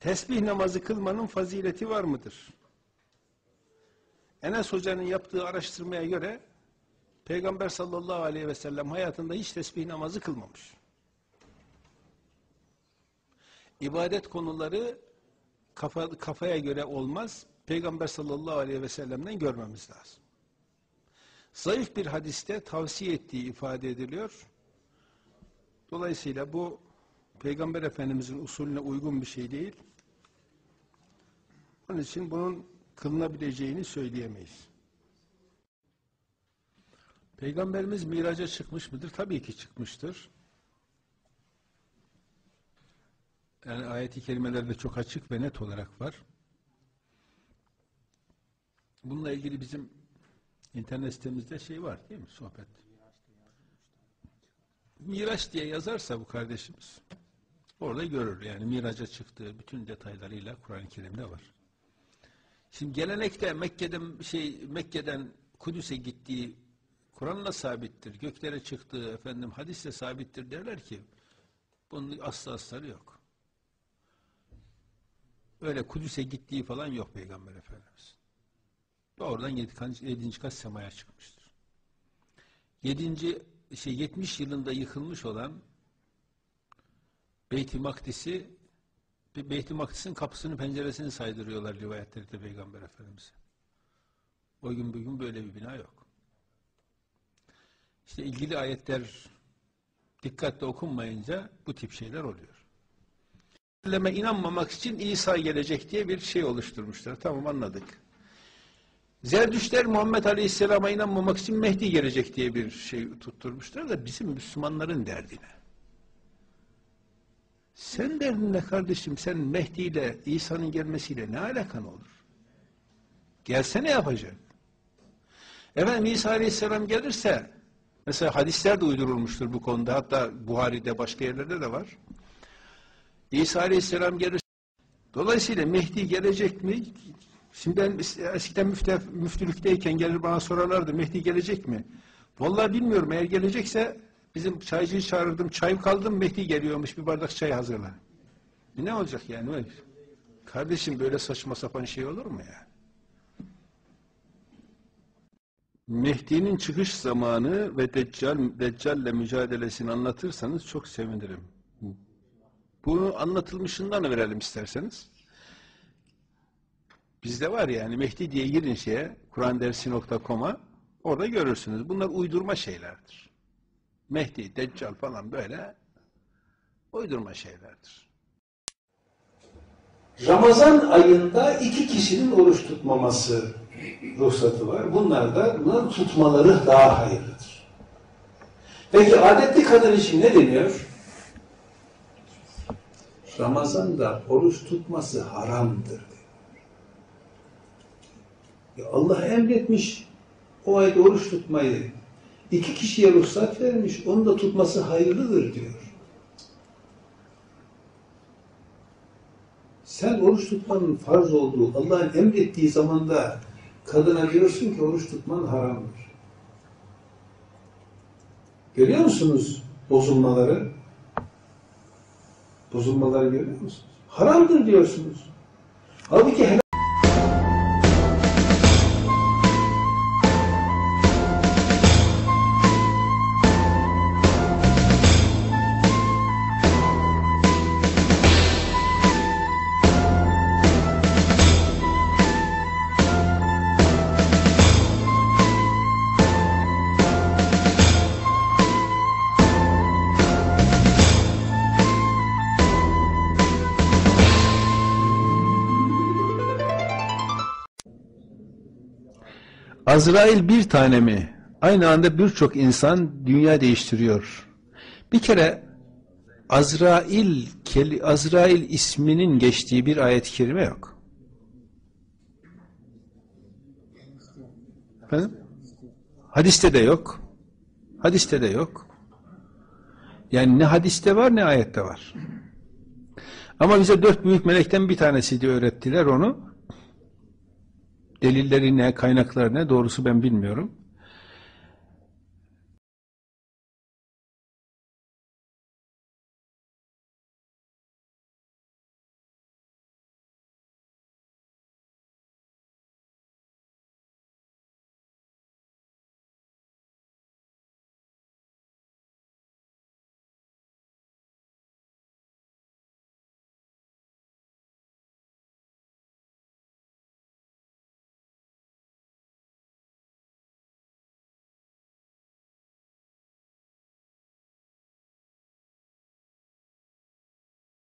Tesbih namazı kılmanın fazileti var mıdır? Enes Hoca'nın yaptığı araştırmaya göre Peygamber sallallahu aleyhi ve sellem hayatında hiç tesbih namazı kılmamış. İbadet konuları kafa, kafaya göre olmaz. Peygamber sallallahu aleyhi ve sellem'den görmemiz lazım. Zayıf bir hadiste tavsiye ettiği ifade ediliyor. Dolayısıyla bu Peygamber Efendimizin usulüne uygun bir şey değil. Onun için bunun kılınabileceğini söyleyemeyiz. Peygamberimiz miraca çıkmış mıdır? Tabii ki çıkmıştır. Yani ayeti kerimelerde çok açık ve net olarak var. Bununla ilgili bizim internet sitemizde şey var değil mi? Sohbet. Miraç diye yazarsa bu kardeşimiz orada görür. Yani miraca çıktığı bütün detaylarıyla Kur'an-ı Kerim'de var. Şimdi gelenekte Mekke'den şey Mekke'den Kudüs'e gittiği Kur'an'la sabittir. Göklere çıktığı efendim hadisle sabittir derler ki bunun aslı asları yok. Öyle Kudüs'e gittiği falan yok Peygamber Efendimiz. Doğrudan yedinci, yedinci kat semaya çıkmıştır. Yedinci, şey 70 yılında yıkılmış olan Beyt-i Makdis'i Beyt-i Makdis'in kapısını penceresini saydırıyorlar rivayetlerde Peygamber Efendimiz'e. O gün bugün böyle bir bina yok. İşte ilgili ayetler dikkatle okunmayınca bu tip şeyler oluyor. Leme inanmamak için İsa gelecek diye bir şey oluşturmuşlar. Tamam anladık. Zerdüşler Muhammed Aleyhisselam'a inanmamak için Mehdi gelecek diye bir şey tutturmuşlar da bizim Müslümanların derdine. Sen derdin ne kardeşim? Sen Mehdi ile İsa'nın gelmesiyle ne alakan olur? Gelse ne yapacak? Efendim İsa Aleyhisselam gelirse mesela hadisler de uydurulmuştur bu konuda. Hatta Buhari'de başka yerlerde de var. İsa Aleyhisselam gelirse Dolayısıyla Mehdi gelecek mi? Şimdi ben eskiden müfte, müftülükteyken gelir bana sorarlardı Mehdi gelecek mi? Vallahi bilmiyorum eğer gelecekse bizim çaycıyı çağırırdım. Çay kaldım Mehdi geliyormuş bir bardak çay hazırla. E ne olacak yani? Kardeşim böyle saçma sapan şey olur mu ya? Mehdi'nin çıkış zamanı ve Deccal, Deccal'le mücadelesini anlatırsanız çok sevinirim. Bunu anlatılmışından verelim isterseniz. Bizde var yani Mehdi diye girin şeye kurandersi.com'a orada görürsünüz. Bunlar uydurma şeylerdir. Mehdi, Deccal falan böyle uydurma şeylerdir. Ramazan ayında iki kişinin oruç tutmaması ruhsatı var. Bunlar da bunların tutmaları daha hayırlıdır. Peki adetli kadın için ne deniyor? Ramazan'da oruç tutması haramdır. Ya Allah emretmiş o ayda oruç tutmayı. İki kişiye ruhsat vermiş. Onu da tutması hayırlıdır diyor. Sen oruç tutmanın farz olduğu, Allah'ın emrettiği zamanda kadına diyorsun ki oruç tutman haramdır. Görüyor musunuz bozulmaları? Bozulmaları görüyor musunuz? Haramdır diyorsunuz. Halbuki helal Azrail bir tane mi? Aynı anda birçok insan dünya değiştiriyor. Bir kere Azrail, Azrail isminin geçtiği bir ayet-i kerime yok. Efendim? Hadiste de yok. Hadiste de yok. Yani ne hadiste var ne ayette var. Ama bize dört büyük melekten bir tanesi diye öğrettiler onu. Delilleri ne, kaynakları ne doğrusu ben bilmiyorum.